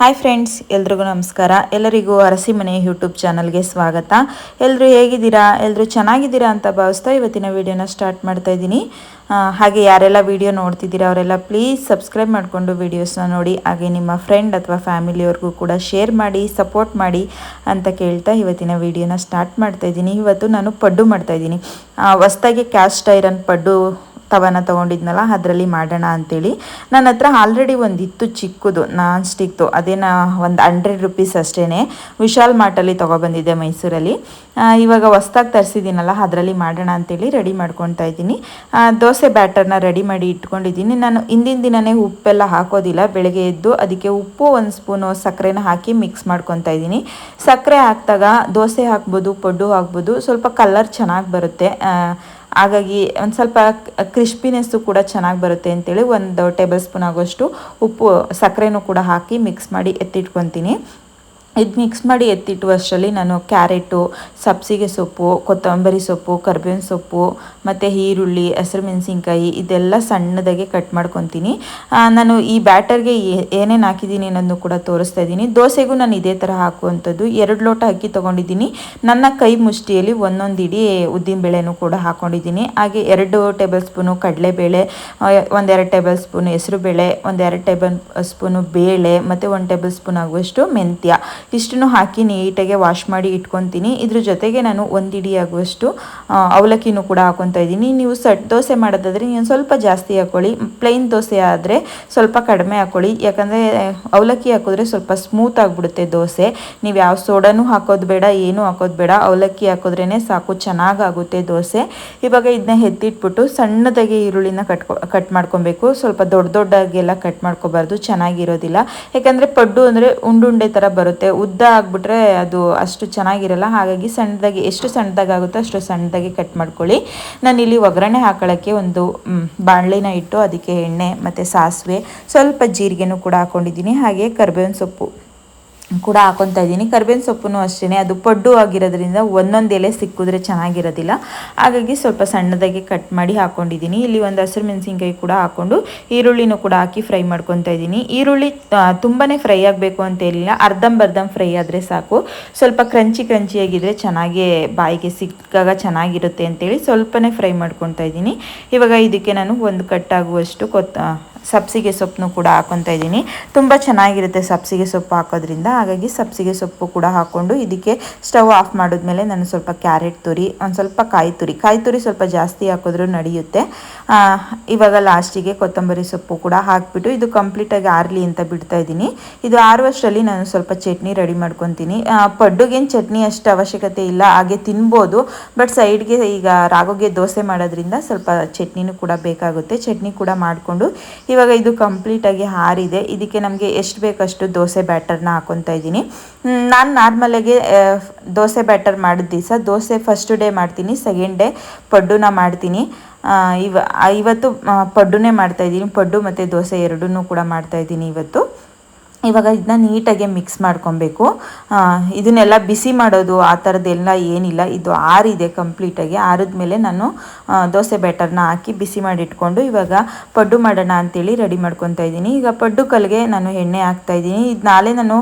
Hi friends, ಎಲ್ರಿಗೂ ನಮಸ್ಕಾರ. ಎಲ್ಲರಿಗೂ ಅರಸಿ ಮನೆ ಯೂಟ್ಯೂಬ್ ಚಾನಲ್ಗೆ ಸ್ವಾಗತ. ಎಲ್ಲರೂ ಹೇಗಿದ್ದೀರಾ? ಎಲ್ಲರೂ ಚೆನ್ನಾಗಿದ್ದೀರಾ ಅಂತ ಭಾವಿಸ್ತಾ ಇವತ್ತಿನ ವಿಡಿಯೋನ ಸ್ಟಾರ್ಟ್ ಮಾಡ್ತಾ ಇದ್ದೀನಿ. ಹಾಗೆ ಯಾರೆಲ್ಲ ವಿಡಿಯೋ ನೋಡ್ತಿದ್ದೀರಾ ಅವರೆಲ್ಲ ಪ್ಲೀಸ್ ಸಬ್ಸ್ಕ್ರೈಬ್ ಮಾಡಿಕೊಂಡು ವಿಡಿಯೋಸ್ನ ನೋಡಿ, ಹಾಗೆ ನಿಮ್ಮ ಫ್ರೆಂಡ್ ಅಥವಾ ಫ್ಯಾಮಿಲಿಯವ್ರಿಗೂ ಕೂಡ ಶೇರ್ ಮಾಡಿ, ಸಪೋರ್ಟ್ ಮಾಡಿ ಅಂತ ಕೇಳ್ತಾ ಇವತ್ತಿನ ವಿಡಿಯೋನ ಸ್ಟಾರ್ಟ್ ಮಾಡ್ತಾ ಇದ್ದೀನಿ. ಇವತ್ತು ನಾನು ಪಡ್ಡು ಮಾಡ್ತಾ ಇದ್ದೀನಿ. ಹೊಸ್ದಾಗಿ ಕ್ಯಾಸ್ಟ್ ಐರನ್ ಪಡ್ಡು ತವನ ತೊಗೊಂಡಿದ್ನಲ್ಲ, ಅದರಲ್ಲಿ ಮಾಡೋಣ ಅಂತೇಳಿ. ನನ್ನ ಹತ್ರ ಆಲ್ರೆಡಿ ಒಂದಿತ್ತು ಚಿಕ್ಕದು, ನಾನ್ ಸ್ಟಿಕ್ದು ಅದೇನ ಒಂದು ಹಂಡ್ರೆಡ್ ರುಪೀಸ್ ಅಷ್ಟೇ ವಿಶಾಲ್ ಮಾರ್ಟಲ್ಲಿ ತೊಗೊಬಂದಿದ್ದೆ ಮೈಸೂರಲ್ಲಿ. ಇವಾಗ ಹೊಸ್ದಾಗಿ ತರಿಸಿದ್ದೀನಲ್ಲ, ಅದರಲ್ಲಿ ಮಾಡೋಣ ಅಂತೇಳಿ ರೆಡಿ ಮಾಡ್ಕೊತಾ ಇದ್ದೀನಿ. ದೋಸೆ ಬ್ಯಾಟರ್ನ ರೆಡಿ ಮಾಡಿ ಇಟ್ಕೊಂಡಿದ್ದೀನಿ. ನಾನು ಹಿಂದಿನ ದಿನವೇ ಉಪ್ಪೆಲ್ಲ ಹಾಕೋದಿಲ್ಲ, ಬೆಳಗ್ಗೆ ಎದ್ದು ಅದಕ್ಕೆ ಉಪ್ಪು ಒಂದು ಸ್ಪೂನು ಸಕ್ಕರೆನ ಹಾಕಿ ಮಿಕ್ಸ್ ಮಾಡ್ಕೊತಾ ಇದ್ದೀನಿ. ಸಕ್ಕರೆ ಹಾಕಿದಾಗ ದೋಸೆ ಹಾಕ್ಬೋದು, ಪಡ್ಡು ಹಾಕ್ಬೋದು, ಸ್ವಲ್ಪ ಕಲರ್ ಚೆನ್ನಾಗಿ ಬರುತ್ತೆ. ಹಾಗಾಗಿ ಒಂದು ಸ್ವಲ್ಪ ಕ್ರಿಸ್ಪಿನೆಸ್ಸು ಕೂಡ ಚೆನ್ನಾಗಿ ಬರುತ್ತೆ ಅಂತೇಳಿ ಒಂದು ಟೇಬಲ್ ಸ್ಪೂನ್ ಆಗೋಷ್ಟು ಉಪ್ಪು, ಸಕ್ಕರೆನೂ ಕೂಡ ಹಾಕಿ ಮಿಕ್ಸ್ ಮಾಡಿ ಎತ್ತಿಟ್ಕೊತೀನಿ. ಇದು ಮಿಕ್ಸ್ ಮಾಡಿ ಎತ್ತಿಟ್ಟು ಅಷ್ಟರಲ್ಲಿ ನಾನು ಕ್ಯಾರೆಟು, ಸಬ್ಸಿಗೆ ಸೊಪ್ಪು, ಕೊತ್ತಂಬರಿ ಸೊಪ್ಪು, ಕರ್ಬೇವಿನ ಸೊಪ್ಪು, ಮತ್ತು ಈರುಳ್ಳಿ, ಹಸಿರು ಮೆಣಸಿನ್ಕಾಯಿ ಇದೆಲ್ಲ ಸಣ್ಣದಾಗಿ ಕಟ್ ಮಾಡ್ಕೊತೀನಿ. ನಾನು ಈ ಬ್ಯಾಟರ್ಗೆ ಏನೇನು ಹಾಕಿದ್ದೀನಿ ಅನ್ನೋದನ್ನು ಕೂಡ ತೋರಿಸ್ತಾ ಇದ್ದೀನಿ. ದೋಸೆಗೂ ನಾನು ಇದೇ ಥರ ಹಾಕುವಂಥದ್ದು. ಎರಡು ಲೋಟ ಅಕ್ಕಿ ತೊಗೊಂಡಿದ್ದೀನಿ. ನನ್ನ ಕೈ ಮುಷ್ಟಿಯಲ್ಲಿ ಒಂದೊಂದು ಇಡೀ ಉದ್ದಿನಬೇಳೆನೂ ಕೂಡ ಹಾಕ್ಕೊಂಡಿದ್ದೀನಿ ಹಾಗೆ ಎರಡು ಟೇಬಲ್ ಸ್ಪೂನು ಕಡಲೆಬೇಳೆ ಒಂದೆರಡು ಟೇಬಲ್ ಸ್ಪೂನು ಹೆಸರುಬೇಳೆ ಒಂದೆರಡು ಟೇಬಲ್ ಸ್ಪೂನು ಬೇಳೆ, ಮತ್ತು ಒಂದು ಟೇಬಲ್ ಸ್ಪೂನ್ ಆಗುವಷ್ಟು ಮೆಂತ್ಯ. ಇಷ್ಟನ್ನು ಹಾಕಿ ನೀಟಾಗಿ ವಾಶ್ ಮಾಡಿ ಇಟ್ಕೊತೀನಿ. ಇದ್ರ ಜೊತೆಗೆ ನಾನು ಒಂದು ಇಡಿ ಆಗುವಷ್ಟು ಅವಲಕ್ಕಿನೂ ಕೂಡ ಹಾಕೊತಾ ಇದ್ದೀನಿ. ನೀವು ಸಟ್ ದೋಸೆ ಮಾಡೋದಾದರೆ ನೀವು ಸ್ವಲ್ಪ ಜಾಸ್ತಿ ಹಾಕ್ಕೊಳ್ಳಿ ಪ್ಲೈನ್ ದೋಸೆ ಆದರೆ ಸ್ವಲ್ಪ ಕಡಿಮೆ ಹಾಕ್ಕೊಳ್ಳಿ ಯಾಕಂದರೆ, ಅವಲಕ್ಕಿ ಹಾಕಿದ್ರೆ ಸ್ವಲ್ಪ ಸ್ಮೂತ್ ಆಗಿಬಿಡುತ್ತೆ ದೋಸೆ. ನೀವು ಯಾವ ಸೋಡಾನು ಹಾಕೋದು ಬೇಡ, ಏನೂ ಹಾಕೋದು ಬೇಡ. ಅವಲಕ್ಕಿ ಹಾಕಿದ್ರೇ ಸಾಕು, ಚೆನ್ನಾಗಾಗುತ್ತೆ ದೋಸೆ. ಇವಾಗ ಇದನ್ನ ಎತ್ತಿಟ್ಬಿಟ್ಟು ಸಣ್ಣದಾಗಿ ಈರುಳ್ಳಿನ ಕಟ್ಕೊ, ಕಟ್ ಮಾಡ್ಕೊಬೇಕು. ಸ್ವಲ್ಪ ದೊಡ್ಡ ದೊಡ್ಡಾಗೆಲ್ಲ ಕಟ್ ಮಾಡ್ಕೋಬಾರ್ದು, ಚೆನ್ನಾಗಿರೋದಿಲ್ಲ. ಯಾಕಂದರೆ ಪಡ್ಡು ಅಂದರೆ ಉಂಡುಂಡೆ ಥರ ಬರುತ್ತೆ. ಉದ್ದ ಆಗಿಬಿಟ್ರೆ ಅದು ಅಷ್ಟು ಚೆನ್ನಾಗಿರಲ್ಲ. ಹಾಗಾಗಿ ಸಣ್ಣದಾಗಿ ಎಷ್ಟು ಸಣ್ಣದಾಗಿ ಆಗುತ್ತೋ ಅಷ್ಟು ಸಣ್ಣದಾಗಿ ಕಟ್ ಮಾಡ್ಕೊಳ್ಳಿ. ನಾನು ಇಲ್ಲಿ ಒಗ್ಗರಣೆ ಹಾಕೊಳ್ಳೋಕ್ಕೆ ಒಂದು ಬಾಣಲಿನ ಇಟ್ಟು ಅದಕ್ಕೆ ಎಣ್ಣೆ ಮತ್ತು ಸಾಸಿವೆ ಸ್ವಲ್ಪ ಜೀರಿಗೆನೂ ಕೂಡ ಹಾಕ್ಕೊಂಡಿದ್ದೀನಿ ಹಾಗೆ ಕರ್ಬೇವಿನ ಸೊಪ್ಪು. ಕೂಡ ಹಾಕೊತಾ ಇದ್ದೀನಿ. ಕರ್ಬೇವಿನ ಸೊಪ್ಪು ಅಷ್ಟೇ ಅದು ಪಡ್ಡು ಆಗಿರೋದ್ರಿಂದ ಒಂದೊಂದು ಎಲೆ ಸಿಕ್ಕಿದ್ರೆ ಚೆನ್ನಾಗಿರೋದಿಲ್ಲ. ಹಾಗಾಗಿ ಸ್ವಲ್ಪ ಸಣ್ಣದಾಗಿ ಕಟ್ ಮಾಡಿ ಹಾಕೊಂಡಿದ್ದೀನಿ. ಇಲ್ಲಿ ಒಂದು ಹಸಿರು ಮೆಣಸಿನ್ಕಾಯಿ ಕೂಡ ಹಾಕ್ಕೊಂಡು ಈರುಳ್ಳಿನೂ ಕೂಡ ಹಾಕಿ ಫ್ರೈ ಮಾಡ್ಕೊತಾ ಇದ್ದೀನಿ. ಈರುಳ್ಳಿ ತುಂಬಾ ಫ್ರೈ ಆಗಬೇಕು ಅಂತ ಏನಿಲ್ಲ. ಅರ್ಧಂಬರ್ಧಂ ಫ್ರೈ ಆದರೆ ಸಾಕು. ಸ್ವಲ್ಪ ಕ್ರಂಚಿ ಕ್ರಂಚಿಯಾಗಿದ್ದರೆ ಚೆನ್ನಾಗಿ ಬಾಯಿಗೆ ಸಿಕ್ಕಾಗ ಚೆನ್ನಾಗಿರುತ್ತೆ ಅಂತೇಳಿ ಸ್ವಲ್ಪನೇ ಫ್ರೈ ಮಾಡ್ಕೊತಾ ಇದ್ದೀನಿ. ಇವಾಗ ಇದಕ್ಕೆ ನಾನು ಒಂದು ಕಟ್ಟಾಗುವಷ್ಟು ಕೊತ್ತ ಸಬ್ಸಿಗೆ ಸೊಪ್ಪನ್ನು ಕೂಡ ಹಾಕೊತಾ ಇದ್ದೀನಿ. ತುಂಬ ಚೆನ್ನಾಗಿರುತ್ತೆ ಸಬ್ಸಿಗೆ ಸೊಪ್ಪು ಹಾಕೋದ್ರಿಂದ. ಹಾಗಾಗಿ ಸಬ್ಸಿಗೆ ಸೊಪ್ಪು ಕೂಡ ಹಾಕ್ಕೊಂಡು ಇದಕ್ಕೆ ಸ್ಟವ್ ಆಫ್ ಮಾಡಿದ್ಮೇಲೆ ನಾನು ಸ್ವಲ್ಪ ಕ್ಯಾರೆಟ್ ತುರಿ, ಒಂದು ಸ್ವಲ್ಪ ಕಾಯಿ ತುರಿ. ಕಾಯಿ ತುರಿ ಸ್ವಲ್ಪ ಜಾಸ್ತಿ ಹಾಕಿದ್ರೂ ನಡೆಯುತ್ತೆ. ಇವಾಗ ಲಾಸ್ಟಿಗೆ ಕೊತ್ತಂಬರಿ ಸೊಪ್ಪು ಕೂಡ ಹಾಕಿಬಿಟ್ಟು ಇದು ಕಂಪ್ಲೀಟಾಗಿ ಆರಲಿ ಅಂತ ಬಿಡ್ತಾ ಇದ್ದೀನಿ. ಇದು ಆರುವಷ್ಟರಲ್ಲಿ ನಾನು ಸ್ವಲ್ಪ ಚಟ್ನಿ ರೆಡಿ ಮಾಡ್ಕೊತೀನಿ. ಪಡ್ಡುಗೇನು ಚಟ್ನಿ ಅಷ್ಟು ಅವಶ್ಯಕತೆ ಇಲ್ಲ. ಹಾಗೆ ತಿನ್ಬೋದು. ಬಟ್ ಸೈಡ್ಗೆ ಈಗ ರಾಗೋಗೆ ದೋಸೆ ಮಾಡೋದ್ರಿಂದ ಸ್ವಲ್ಪ ಚಟ್ನಿನೂ ಕೂಡ ಬೇಕಾಗುತ್ತೆ. ಚಟ್ನಿ ಕೂಡ ಮಾಡಿಕೊಂಡು ಇವಾಗ ಇದು ಕಂಪ್ಲೀಟಾಗಿ ಹಾರಿದೆ. ಇದಕ್ಕೆ ನಮಗೆ ಎಷ್ಟು ಬೇಕಷ್ಟು ದೋಸೆ ಬ್ಯಾಟರ್ನ ಹಾಕೊತಾ ಇದ್ದೀನಿ. ನಾನು ನಾರ್ಮಲಾಗಿ ದೋಸೆ ಬ್ಯಾಟರ್ ಮಾಡಿದ ದಿವಸ ದೋಸೆ ಫಸ್ಟ್ ಡೇ ಮಾಡ್ತೀನಿ ಸೆಕೆಂಡ್ ಡೇ ಪಡ್ಡುನ ಮಾಡ್ತೀನಿ. ಇವ ಇವತ್ತು ಪಡ್ಡುನೇ ಮಾಡ್ತಾ ಇದ್ದೀನಿ. ಪಡ್ಡು ಮತ್ತು ದೋಸೆ ಎರಡನ್ನೂ ಕೂಡ ಮಾಡ್ತಾ ಇದ್ದೀನಿ ಇವತ್ತು. ಇವಾಗ ಇದನ್ನ ನೀಟಾಗಿ ಮಿಕ್ಸ್ ಮಾಡ್ಕೊಬೇಕು. ಇದನ್ನೆಲ್ಲ ಬಿಸಿ ಮಾಡೋದು ಆ ಥರದ್ದೆಲ್ಲ ಏನಿಲ್ಲ. ಇದು ಆರಿದೆ ಕಂಪ್ಲೀಟಾಗಿ. ಆರಿದ ಮೇಲೆ ನಾನು ದೋಸೆ ಬ್ಯಾಟರ್ನ ಹಾಕಿ ಬಿಸಿ ಮಾಡಿಟ್ಕೊಂಡು ಇವಾಗ ಪಡ್ಡು ಮಾಡೋಣ ಅಂತೇಳಿ ರೆಡಿ ಮಾಡ್ಕೊತಾ ಇದ್ದೀನಿ. ಈಗ ಪಡ್ಡು ಕಲ್ಗೆ ನಾನು ಎಣ್ಣೆ ಹಾಕ್ತಾ ಇದ್ದೀನಿ. ಇದು ನಾಳೆ ನಾನು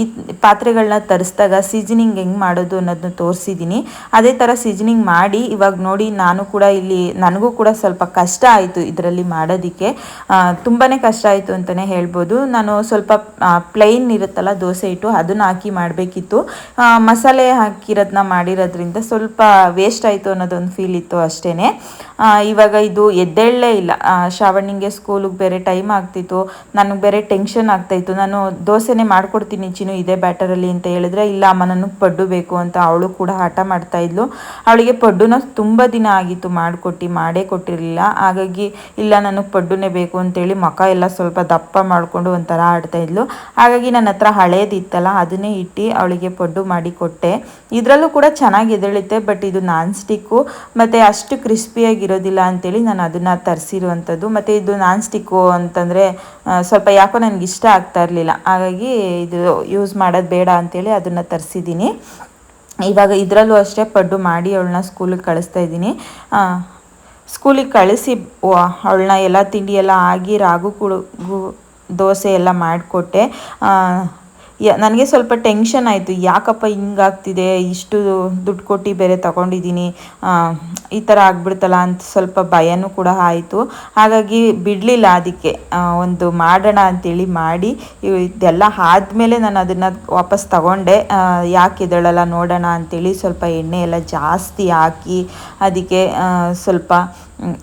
ಈ ಪಾತ್ರೆಗಳನ್ನ ತರಿಸಿದಾಗ ಸೀಸನಿಂಗ್ ಹೆಂಗೆ ಮಾಡೋದು ಅನ್ನೋದನ್ನ ತೋರಿಸಿದ್ದೀನಿ. ಅದೇ ಥರ ಸೀಸನಿಂಗ್ ಮಾಡಿ ಇವಾಗ ನೋಡಿ ನಾನು ಕೂಡ ಇಲ್ಲಿ, ನನಗೂ ಕೂಡ ಸ್ವಲ್ಪ ಕಷ್ಟ ಆಯಿತು ಇದರಲ್ಲಿ ಮಾಡೋದಕ್ಕೆ. ತುಂಬಾ ಕಷ್ಟ ಆಯಿತು ಅಂತಲೇ ಹೇಳ್ಬೋದು. ನಾನು ಸ್ವಲ್ಪ ಪ್ಲೈನ್ ಇರುತ್ತಲ್ಲ ದೋಸೆ ಹಿಟ್ಟು ಅದನ್ನ ಹಾಕಿ ಮಾಡಬೇಕಿತ್ತು. ಮಸಾಲೆ ಹಾಕಿರೋದನ್ನ ಮಾಡಿರೋದ್ರಿಂದ ಸ್ವಲ್ಪ ವೇಸ್ಟ್ ಆಯಿತು ಅನ್ನೋದೊಂದು ಫೀಲ್ ಇತ್ತು ಅಷ್ಟೇ ಇವಾಗ ಇದು ಎದ್ದೇಳಲೇ ಇಲ್ಲ. ಶ್ರಾವಣಿಗೆ ಸ್ಕೂಲಿಗೆ ಬೇರೆ ಟೈಮ್ ಆಗ್ತಿತ್ತು. ನನಗೆ ಬೇರೆ ಟೆನ್ಷನ್ ಆಗ್ತಾಯಿತ್ತು ನಾನು ದೋಸೆನೇ ಮಾಡ್ಕೊಡ್ತೀನಿ ಚಿನ್ನು, ಇದೇ ಬ್ಯಾಟರಲ್ಲಿ ಅಂತ ಹೇಳಿದ್ರೆ, ಇಲ್ಲ ಅಮ್ಮ, ನನಗೆ ಪಡ್ಡು ಬೇಕು ಅಂತ ಅವಳು ಕೂಡ ಹಠ ಮಾಡ್ತಾ ಇದ್ಲು. ಅವಳಿಗೆ ಪಡ್ಡುನ ತುಂಬ ದಿನ ಆಗಿತ್ತು ಮಾಡಿಕೊಟ್ಟು, ಮಾಡೇ ಕೊಟ್ಟಿರಲಿಲ್ಲ. ಹಾಗಾಗಿ, ಇಲ್ಲ, ನನಗೆ ಪಡ್ಡುನೇ ಬೇಕು ಅಂತೇಳಿ ಮಕ ಎಲ್ಲ ಸ್ವಲ್ಪ ದಪ್ಪ ಮಾಡಿಕೊಂಡು ಒಂಥರ ಆಡ್ತಾ ಇದ್ಲು. ಹಾಗಾಗಿ ನನ್ನ ಹತ್ರ ಹಳೇದಿತ್ತಲ್ಲ, ಅದನ್ನೇ ಇಟ್ಟು ಅವಳಿಗೆ ಪಡ್ಡು ಮಾಡಿ ಕೊಟ್ಟೆ. ಇದರಲ್ಲೂ ಕೂಡ ಚೆನ್ನಾಗಿ ಎದಳುತ್ತೆ ಬಟ್ ಇದು ನಾನ್ ಸ್ಟಿಕ್ಕು ಮತ್ತು ಅಷ್ಟು ಕ್ರಿಸ್ಪಿಯಾಗಿರೋದಿಲ್ಲ ಅಂತೇಳಿ ನಾನು ಅದನ್ನು ತರಿಸಿರುವಂಥದ್ದು. ಮತ್ತು ಇದು ನಾನ್ ಸ್ಟಿಕ್ಕು ಅಂತಂದರೆ ಸ್ವಲ್ಪ ಯಾಕೋ ನನಗೆ ಇಷ್ಟ ಆಗ್ತಾ ಇರಲಿಲ್ಲ. ಹಾಗಾಗಿ ಇದು ಯೂಸ್ ಮಾಡೋದು ಬೇಡ ಅಂತೇಳಿ ಅದನ್ನು ತರಿಸಿದ್ದೀನಿ. ಇವಾಗ ಇದರಲ್ಲೂ ಅಷ್ಟೇ ಪಡ್ಡು ಮಾಡಿ ಅವಳನ್ನ ಸ್ಕೂಲಿಗೆ ಕಳಿಸ್ತಾ ಇದ್ದೀನಿ. ಸ್ಕೂಲಿಗೆ ಕಳಿಸಿ ಅವಳನ್ನ ಎಲ್ಲ ತಿಂಡಿ ಎಲ್ಲ ಆಗಿ ರಾಗು ಕೂಡ ದೋಸೆ ಎಲ್ಲ ಮಾಡಿಕೊಟ್ಟೆ. ನನಗೆ ಸ್ವಲ್ಪ ಟೆನ್ಷನ್ ಆಯಿತು. ಯಾಕಪ್ಪ ಹಿಂಗಾಗ್ತಿದೆ? ಇಷ್ಟು ದುಡ್ಡು ಕೊಟ್ಟು ಬೇರೆ ತಗೊಂಡಿದ್ದೀನಿ. ಈ ಥರ ಆಗ್ಬಿಡ್ತಲ್ಲ ಅಂತ ಸ್ವಲ್ಪ ಭಯನೂ ಕೂಡ ಆಯಿತು. ಹಾಗಾಗಿ ಬಿಡಲಿಲ್ಲ ಅದಕ್ಕೆ. ಒಂದು ಮಾಡೋಣ ಅಂತೇಳಿ ಮಾಡಿ. ಇದೆಲ್ಲ ಆದಮೇಲೆ ನಾನು ಅದನ್ನು ವಾಪಸ್ ತಗೊಂಡೆ. ಯಾಕೆ ಇದಳಲ್ಲ ನೋಡೋಣ ಅಂತೇಳಿ ಸ್ವಲ್ಪ ಎಣ್ಣೆ ಎಲ್ಲ ಜಾಸ್ತಿ ಹಾಕಿ ಅದಕ್ಕೆ ಸ್ವಲ್ಪ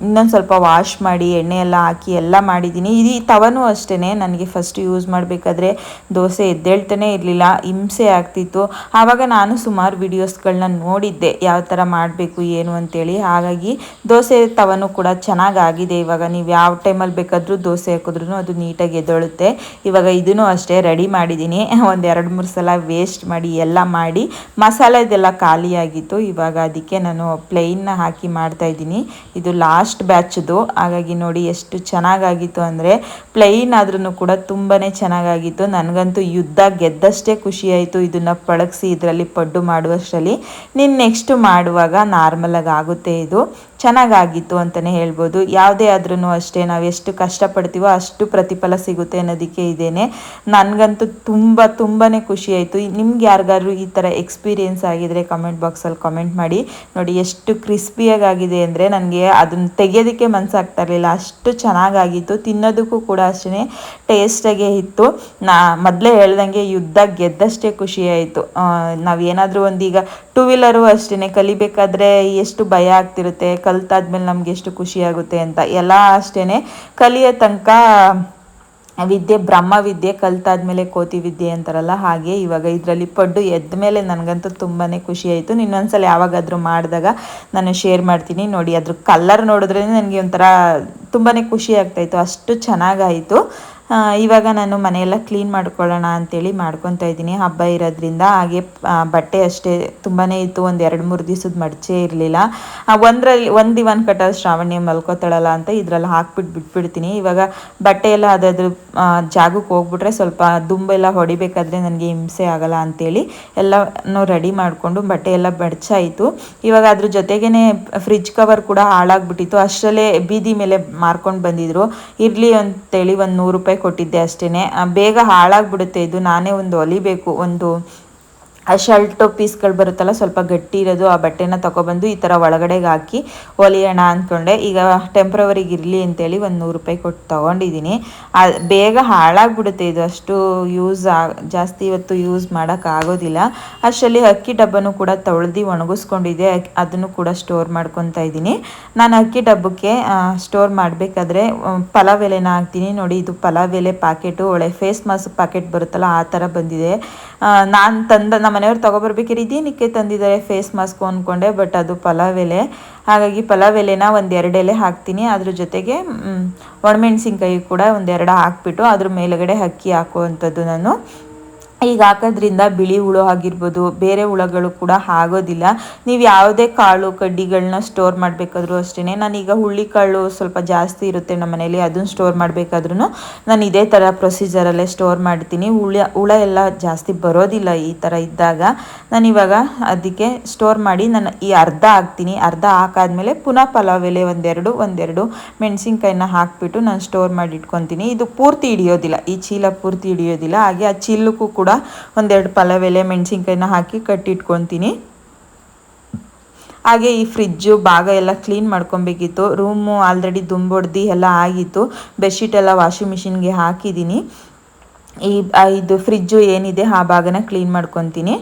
ಇನ್ನೊಂದು ಸ್ವಲ್ಪ ವಾಶ್ ಮಾಡಿ ಎಣ್ಣೆ ಎಲ್ಲ ಹಾಕಿ ಎಲ್ಲ ಮಾಡಿದ್ದೀನಿ. ಇದು ತವನೂ ಅಷ್ಟೇ ನನಗೆ ಫಸ್ಟ್ ಯೂಸ್ ಮಾಡಬೇಕಾದ್ರೆ ದೋಸೆ ಎದ್ದೇಳ್ತಾನೆ ಇರಲಿಲ್ಲ, ಹಿಂಸೆ ಆಗ್ತಿತ್ತು. ಆವಾಗ ನಾನು ಸುಮಾರು ವಿಡಿಯೋಸ್ಗಳನ್ನ ನೋಡಿದ್ದೆ, ಯಾವ ಥರ ಮಾಡಬೇಕು, ಏನು ಅಂತೇಳಿ. ಹಾಗಾಗಿ ದೋಸೆ ತವನು ಕೂಡ ಚೆನ್ನಾಗಾಗಿದೆ. ಇವಾಗ ನೀವು ಯಾವ ಟೈಮಲ್ಲಿ ಬೇಕಾದರೂ ದೋಸೆ ಹಾಕಿದ್ರೂ ಅದು ನೀಟಾಗಿ ಎದ್ದೊಳುತ್ತೆ. ಇವಾಗ ಇದನ್ನು ಅಷ್ಟೇ ರೆಡಿ ಮಾಡಿದ್ದೀನಿ. ಒಂದು ಎರಡು ಮೂರು ಸಲ ವೇಸ್ಟ್ ಮಾಡಿ, ಎಲ್ಲ ಮಾಡಿ. ಮಸಾಲೆದೆಲ್ಲ ಖಾಲಿಯಾಗಿತ್ತು. ಇವಾಗ ಅದಕ್ಕೆ ನಾನು ಪ್ಲೈನ್ನ ಹಾಕಿ ಮಾಡ್ತಾಯಿದ್ದೀನಿ ಇದು ಲಾಸ್ಟ್ ಬ್ಯಾಚ್ದು ಹಾಗಾಗಿ ನೋಡಿ ಎಷ್ಟು ಚೆನ್ನಾಗಾಗಿತ್ತು ಅಂದರೆ ಪ್ಲೈನ್ ಆದ್ರೂ ಕೂಡ ತುಂಬಾ ಚೆನ್ನಾಗಾಗಿತ್ತು. ನನಗಂತೂ ಯುದ್ಧ ಗೆದ್ದಷ್ಟೇ ಖುಷಿಯಾಯಿತು ಇದನ್ನು ಪಳಗಿಸಿ ಇದರಲ್ಲಿ ಪಡ್ಡು ಮಾಡುವಷ್ಟರಲ್ಲಿ. ನೀನು ನೆಕ್ಸ್ಟ್ ಮಾಡುವಾಗ ನಾರ್ಮಲಾಗಿ ಆಗುತ್ತೆ ಇದು. ಚೆನ್ನಾಗಾಗಿತ್ತು ಅಂತಲೇ ಹೇಳ್ಬೋದು. ಯಾವುದೇ ಆದ್ರೂ ಅಷ್ಟೇ, ನಾವು ಎಷ್ಟು ಕಷ್ಟಪಡ್ತೀವೋ ಅಷ್ಟು ಪ್ರತಿಫಲ ಸಿಗುತ್ತೆ ಅನ್ನೋದಕ್ಕೆ ಇದೇನೆ. ನನಗಂತೂ ತುಂಬ ತುಂಬಾ ಖುಷಿ ಆಯಿತು. ನಿಮ್ಗೆ ಯಾರಿಗಾದ್ರು ಈ ಥರ ಎಕ್ಸ್ಪೀರಿಯೆನ್ಸ್ ಆಗಿದ್ರೆ ಕಮೆಂಟ್ ಬಾಕ್ಸಲ್ಲಿ ಕಮೆಂಟ್ ಮಾಡಿ. ನೋಡಿ ಎಷ್ಟು ಕ್ರಿಸ್ಪಿಯಾಗಿದೆ ಅಂದರೆ ನನಗೆ ಅದನ್ನು ತೆಗೆಯೋದಕ್ಕೆ ಮನಸ್ಸಾಗ್ತಾ ಇರಲಿಲ್ಲ. ಅಷ್ಟು ಚೆನ್ನಾಗಾಗಿತ್ತು. ತಿನ್ನೋದಕ್ಕೂ ಕೂಡ ಅಷ್ಟೇ ಟೇಸ್ಟಾಗೇ ಇತ್ತು. ನಾ ಮೊದಲೇ ಹೇಳ್ದಂಗೆ ಯುದ್ಧ ಗೆದ್ದಷ್ಟೇ ಖುಷಿಯಾಯಿತು ನಾವೇನಾದರೂ ಒಂದೀಗ ಟೂ ವೀಲರು ಅಷ್ಟೇ ಕಲಿಬೇಕಾದ್ರೆ ಎಷ್ಟು ಭಯ ಆಗ್ತಿರುತ್ತೆ. ಕಲ್ತಾದ್ಮೇಲೆ ನಮ್ಗೆ ಎಷ್ಟು ಖುಷಿ ಆಗುತ್ತೆ ಅಂತ. ಎಲ್ಲ ಅಷ್ಟೇನೆ ಕಲಿಯೋ ತನಕ ವಿದ್ಯೆ, ಬ್ರಹ್ಮ ವಿದ್ಯೆ, ಕಲ್ತಾದ್ಮೇಲೆ ಕೋತಿ ವಿದ್ಯೆ ಅಂತಾರಲ್ಲ ಹಾಗೆ ಇವಾಗ ಇದರಲ್ಲಿ ಪಡ್ಡು ಎದ್ದ ಮೇಲೆ ನನಗಂತೂ ತುಂಬಾ ಖುಷಿ ಆಯಿತು. ಇನ್ನೊಂದ್ಸಲ ಯಾವಾಗಾದರೂ ಮಾಡಿದಾಗ ನಾನು ಶೇರ್ ಮಾಡ್ತೀನಿ. ನೋಡಿ, ಅದ್ರ ಕಲ್ಲರ್ ನೋಡಿದ್ರೆ ನನಗೆ ಒಂಥರ ತುಂಬಾ ಖುಷಿ ಆಗ್ತಾಯಿತ್ತು ಅಷ್ಟು ಚೆನ್ನಾಗಾಯಿತು. ಇವಾಗ ನಾನು ಮನೆಯೆಲ್ಲ ಕ್ಲೀನ್ ಮಾಡ್ಕೊಳ್ಳೋಣ ಅಂತೇಳಿ ಮಾಡ್ಕೊತಾ ಇದ್ದೀನಿ. ಹಬ್ಬ ಇರೋದ್ರಿಂದ ಹಾಗೆ ಬಟ್ಟೆ ಅಷ್ಟೇ ತುಂಬಾ ಇತ್ತು. ಒಂದು ಎರಡು ಮೂರು ದಿವಸದ ಮಡಚೆ ಇರಲಿಲ್ಲ. ಒಂದರಲ್ಲಿ, ಒಂದು ಇವನ್ ಕಟ್ಟ ಶ್ರಾವಣಿ ಮಲ್ಕೋತಾಳಲ್ಲ ಅಂತ ಇದರಲ್ಲಿ ಹಾಕ್ಬಿಟ್ಟು ಬಿಟ್ಬಿಡ್ತೀನಿ. ಇವಾಗ ಬಟ್ಟೆ ಎಲ್ಲ ಅದಾದ್ರೂ ಜಾಗಕ್ಕೆ ಹೋಗ್ಬಿಟ್ರೆ ಸ್ವಲ್ಪ ದುಂಬೆಲ್ಲ ಹೊಡಿಬೇಕಾದ್ರೆ ನನಗೆ ಹಿಂಸೆ ಆಗಲ್ಲ ಅಂತೇಳಿ ಎಲ್ಲನೂ ರೆಡಿ ಮಾಡಿಕೊಂಡು ಬಟ್ಟೆ ಎಲ್ಲ ಇವಾಗ ಅದ್ರ ಜೊತೆಗೇ ಫ್ರಿಜ್ ಕವರ್ ಕೂಡ ಹಾಳಾಗ್ಬಿಟ್ಟಿತ್ತು. ಅಷ್ಟರಲ್ಲೇ ಬೀದಿ ಮೇಲೆ ಮಾರ್ಕೊಂಡು ಬಂದಿದ್ರು. ಇರಲಿ ಅಂತೇಳಿ ಒಂದು ನೂರು ರೂಪಾಯಿ ಕೊಟ್ಟಿದ್ದೆ ಅಷ್ಟೇ ಬೇಗ ಹಾಳಾಗ್ಬಿಡುತ್ತೆ. ಇದು ನಾನೇ ಒಂದು ಹೊಲಿಬೇಕು ಒಂದು ಆ ಶರ್ಟ್ ಪೀಸ್ಗಳು ಬರುತ್ತಲ್ಲ, ಸ್ವಲ್ಪ ಗಟ್ಟಿ ಇರೋದು, ಆ ಬಟ್ಟೆನ ತಗೊಬಂದು ಈ ಥರ ಒಳಗಡೆಗೆ ಹಾಕಿ ಹೊಲಿಯೋಣ ಅಂದ್ಕೊಂಡೆ ಈಗ ಟೆಂಪ್ರವರಿಗೆ ಇರಲಿ ಅಂತೇಳಿ ಒಂದು ನೂರು ರೂಪಾಯಿ ಕೊಟ್ಟು ತೊಗೊಂಡಿದ್ದೀನಿ ಬೇಗ ಹಾಳಾಗ್ಬಿಡುತ್ತೆ ಇದು. ಅಷ್ಟು ಯೂಸ್ ಜಾಸ್ತಿ ಇವತ್ತು ಯೂಸ್ ಮಾಡೋಕ್ಕಾಗೋದಿಲ್ಲ ಅಷ್ಟರಲ್ಲಿ ಅಕ್ಕಿ ಡಬ್ಬನೂ ಕೂಡ ತೊಳೆದು ಒಣಗಿಸ್ಕೊಂಡಿದ್ದೆ. ಅದನ್ನು ಕೂಡ ಸ್ಟೋರ್ ಮಾಡ್ಕೊತಾ ಇದ್ದೀನಿ. ನಾನು ಅಕ್ಕಿ ಡಬ್ಬಕ್ಕೆ ಸ್ಟೋರ್ ಮಾಡಬೇಕಾದ್ರೆ ಪಲಾವ್ ಎಲೆನ ಹಾಕ್ತೀನಿ. ನೋಡಿ, ಇದು ಪಲಾವ್ ಎಲೆ ಪ್ಯಾಕೆಟು ಒಳ್ಳೆ ಫೇಸ್ ಮಾಸ್ಕ್ ಪ್ಯಾಕೆಟ್ ಬರುತ್ತಲ್ಲ, ಆ ಥರ ಬಂದಿದೆ. ನಾನು ತಂದ, ನಮ್ಮ ಮನೆಯವ್ರು ತೊಗೊಬರ್ಬೇಕಾದ್ರೆ ಇದೇನಕ್ಕೆ ತಂದಿದ್ದಾರೆ ಫೇಸ್ ಮಾಸ್ಕು ಅಂದ್ಕೊಂಡೆ ಬಟ್ ಅದು ಪಲಾವ್ ಎಲೆ. ಹಾಗಾಗಿ ಪಲಾವ್ ಎಲೆನ ಒಂದೆರಡು ಎಲೆ ಹಾಕ್ತೀನಿ. ಅದ್ರ ಜೊತೆಗೆ ಒಣಮೆಣಸಿನ್ಕಾಯಿ ಕೂಡ ಒಂದೆರಡು ಹಾಕ್ಬಿಟ್ಟು ಅದ್ರ ಮೇಲುಗಡೆ ಅಕ್ಕಿ ಹಾಕುವಂಥದ್ದು ನಾನು. ಈಗ ಹಾಕೋದ್ರಿಂದ ಬಿಳಿ ಹುಳು ಆಗಿರ್ಬೋದು, ಬೇರೆ ಹುಳಗಳು ಕೂಡ ಆಗೋದಿಲ್ಲ. ನೀವು ಯಾವುದೇ ಕಾಳು ಕಡ್ಡಿಗಳನ್ನ ಸ್ಟೋರ್ ಮಾಡಬೇಕಾದ್ರೂ ಅಷ್ಟೇ ನಾನೀಗ ಹುಳ್ಳಿ ಕಾಳು ಸ್ವಲ್ಪ ಜಾಸ್ತಿ ಇರುತ್ತೆ ನಮ್ಮ ಮನೇಲಿ, ಅದನ್ನು ಸ್ಟೋರ್ ಮಾಡಬೇಕಾದ್ರೂ ನಾನು ಇದೇ ಥರ ಪ್ರೊಸೀಜರಲ್ಲೇ ಸ್ಟೋರ್ ಮಾಡ್ತೀನಿ. ಹುಳ ಹುಳ ಎಲ್ಲ ಜಾಸ್ತಿ ಬರೋದಿಲ್ಲ ಈ ಥರ ಇದ್ದಾಗ. ನಾನು ಇವಾಗ ಅದಕ್ಕೆ ಸ್ಟೋರ್ ಮಾಡಿ ನಾನು ಈ ಅರ್ಧ ಹಾಕ್ತೀನಿ. ಅರ್ಧ ಹಾಕಾದ್ಮೇಲೆ ಪುನಃ ಪಲಾವ್ ಎಲೆ ಒಂದೆರಡು ಒಂದೆರಡು ಮೆಣಸಿನ್ಕಾಯಿನ ಹಾಕ್ಬಿಟ್ಟು ನಾನು ಸ್ಟೋರ್ ಮಾಡಿ ಇಟ್ಕೊತೀನಿ. ಇದು ಪೂರ್ತಿ ಹಿಡಿಯೋದಿಲ್ಲ. ಈ ಚೀಲ ಪೂರ್ತಿ ಹಿಡಿಯೋದಿಲ್ಲ. ಹಾಗೆ ಆ ಚೀಲಕ್ಕೂ ಕೂಡ ಒಂದೆರಡು ಪಲಾವ್ ಎಲೆ ಮೆಣಸಿನ್ಕಾಯಿನ ಹಾಕಿ ಕಟ್ಟಿಟ್ಕೊತೀನಿ. ಹಾಗೆ ಈ ಫ್ರಿಜ್ಜು ಭಾಗ ಎಲ್ಲ ಕ್ಲೀನ್ ಮಾಡ್ಕೊಬೇಕಿತ್ತು. ರೂಮು ಆಲ್ರೆಡಿ ದುಂಬೊಡ್ದು ಎಲ್ಲ ಆಗಿತ್ತು. ಬೆಡ್ಶೀಟ್ ಎಲ್ಲ ವಾಷಿಂಗ್ ಮಿಷಿನ್ಗೆ ಹಾಕಿದ್ದೀನಿ. ಈ ಇದು ಫ್ರಿಜ್ಜು ಏನಿದೆ ಆ ಭಾಗನ ಕ್ಲೀನ್ ಮಾಡ್ಕೊತೀನಿ.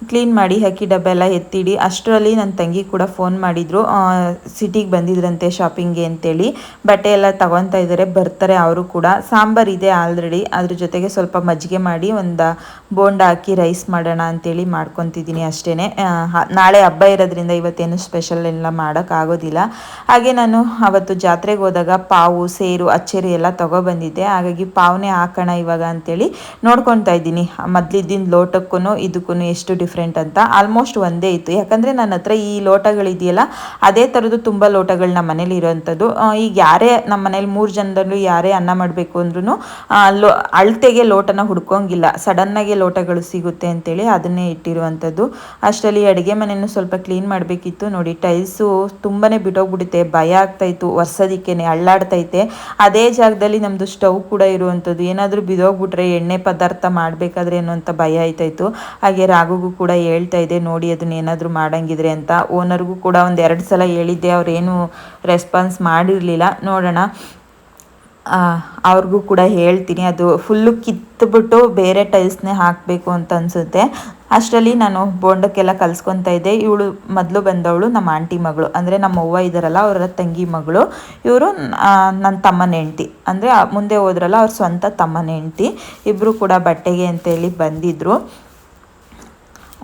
ಕ್ಲೀನ್ ಮಾಡಿ ಹಾಕಿ ಡಬ್ಬ ಎಲ್ಲ ಎತ್ತಿಡಿ. ಅಷ್ಟರಲ್ಲಿ ನನ್ನ ತಂಗಿ ಕೂಡ ಫೋನ್ ಮಾಡಿದರು ಸಿಟಿಗೆ ಬಂದಿದ್ರಂತೆ ಶಾಪಿಂಗ್ಗೆ ಅಂತೇಳಿ. ಬಟ್ಟೆ ಎಲ್ಲ ತಗೊತಾ ಇದ್ದಾರೆ ಬರ್ತಾರೆ ಅವರು ಕೂಡ. ಸಾಂಬಾರ್ ಇದೆ ಆಲ್ರೆಡಿ ಅದ್ರ ಜೊತೆಗೆ ಸ್ವಲ್ಪ ಮಜ್ಜಿಗೆ ಮಾಡಿ ಒಂದು ಬೋಂಡ ಹಾಕಿ ರೈಸ್ ಮಾಡೋಣ ಅಂತೇಳಿ ಮಾಡ್ಕೊತಿದ್ದೀನಿ ಅಷ್ಟೇ ನಾಳೆ ಹಬ್ಬ ಇರೋದ್ರಿಂದ ಇವತ್ತೇನು ಸ್ಪೆಷಲ್ ಎಲ್ಲ ಮಾಡೋಕ್ಕಾಗೋದಿಲ್ಲ ಹಾಗೆ ನಾನು ಅವತ್ತು ಜಾತ್ರೆಗೆ ಹೋದಾಗ ಪಾವು, ಸೇರು, ಅಚ್ಚರಿ ಎಲ್ಲ ತೊಗೊಬಂದಿದ್ದೆ. ಹಾಗಾಗಿ ಪಾವನೇ ಹಾಕೋಣ ಇವಾಗ ಅಂತೇಳಿ ನೋಡ್ಕೊತಾ ಇದ್ದೀನಿ. ಮೊದಲಿದ್ದಿನ ಲೋಟಕ್ಕೂ ಇದಕ್ಕೂ ಎಷ್ಟು ಡಿಫ್ರೆಂಟ್ ಅಂತ ಆಲ್ಮೋಸ್ಟ್ ಒಂದೇ ಇತ್ತು. ಯಾಕಂದರೆ ನನ್ನ ಹತ್ರ ಈ ಲೋಟಗಳಿದೆಯಲ್ಲ, ಅದೇ ಥರದ್ದು ತುಂಬ ಲೋಟಗಳು ನಮ್ಮ ಮನೇಲಿ ಇರೋವಂಥದ್ದು ಈಗ ಯಾರೇ ನಮ್ಮ ಮನೇಲಿ ಮೂರು ಜನದಲ್ಲೂ ಯಾರೇ ಅನ್ನ ಮಾಡಬೇಕು ಅಂದ್ರೂ ಲೋ, ಅಳತೆಗೆ ಲೋಟನ ಹುಡ್ಕೋಂಗಿಲ್ಲ. ಸಡನ್ನಾಗಿ ಲೋಟಗಳು ಸಿಗುತ್ತೆ ಅಂತೇಳಿ ಅದನ್ನೇ ಇಟ್ಟಿರುವಂಥದ್ದು. ಅಷ್ಟರಲ್ಲಿ ಅಡುಗೆ ಮನೆಯನ್ನು ಸ್ವಲ್ಪ ಕ್ಲೀನ್ ಮಾಡಬೇಕಿತ್ತು. ನೋಡಿ ಟೈಲ್ಸು ತುಂಬಾ ಬಿಟ್ಟೋಗ್ಬಿಡುತ್ತೆ ಭಯ ಆಗ್ತಾಯಿತ್ತು ಒರ್ಸೋದಿಕ್ಕೇನೆ, ಅಳ್ಳಾಡ್ತೈತೆ. ಅದೇ ಜಾಗದಲ್ಲಿ ನಮ್ಮದು ಸ್ಟವ್ ಕೂಡ ಇರುವಂಥದ್ದು. ಏನಾದರೂ ಬಿದೋಗ್ಬಿಟ್ರೆ ಎಣ್ಣೆ ಪದಾರ್ಥ ಮಾಡಬೇಕಾದ್ರೆ ಅನ್ನೋಂಥ ಭಯ ಆಯ್ತಾಯಿತ್ತು ಹಾಗೆ ರಾಗುಗೂ ಕೂಡ ಹೇಳ್ತಾ ಇದೆ, ನೋಡಿ, ಅದನ್ನ ಏನಾದರೂ ಮಾಡಂಗಿದ್ರೆ ಅಂತ. ಓನರ್ಗೂ ಕೂಡ ಒಂದು ಎರಡು ಸಲ ಹೇಳಿದ್ದೆ ಅವ್ರೇನು ರೆಸ್ಪಾನ್ಸ್ ಮಾಡಿರಲಿಲ್ಲ. ನೋಡೋಣ. ಅವ್ರಿಗೂ ಕೂಡ ಹೇಳ್ತೀನಿ, ಅದು ಫುಲ್ಲು ಕಿತ್ತುಬಿಟ್ಟು ಬೇರೆ ಟೈಲ್ಸ್ನೇ ಹಾಕಬೇಕು ಅಂತ ಅನಿಸುತ್ತೆ. ಅಷ್ಟರಲ್ಲಿ ನಾನು ಬೋಂಡಕ್ಕೆಲ್ಲ ಕಲ್ಸ್ಕೊತಾ ಇದ್ದೆ. ಇವಳು ಮೊದಲು ಬಂದವಳು ನಮ್ಮ ಆಂಟಿ ಮಗಳು, ಅಂದರೆ ನಮ್ಮ ಅವ್ವ ಇದ್ದಾರಲ್ಲ ಅವರ ತಂಗಿ ಮಗಳು. ಇವರು ನನ್ನ ತಮ್ಮನ ಹೆಂಡ್ತಿ, ಅಂದರೆ ಮುಂದೆ ಹೋದ್ರಲ್ಲ, ಅವ್ರ ಸ್ವಂತ ತಮ್ಮನ ಹೆಂಡ್ತಿ. ಇಬ್ಬರು ಕೂಡ ಬಟ್ಟೆಗೆ ಅಂತೇಳಿ ಬಂದಿದ್ದರು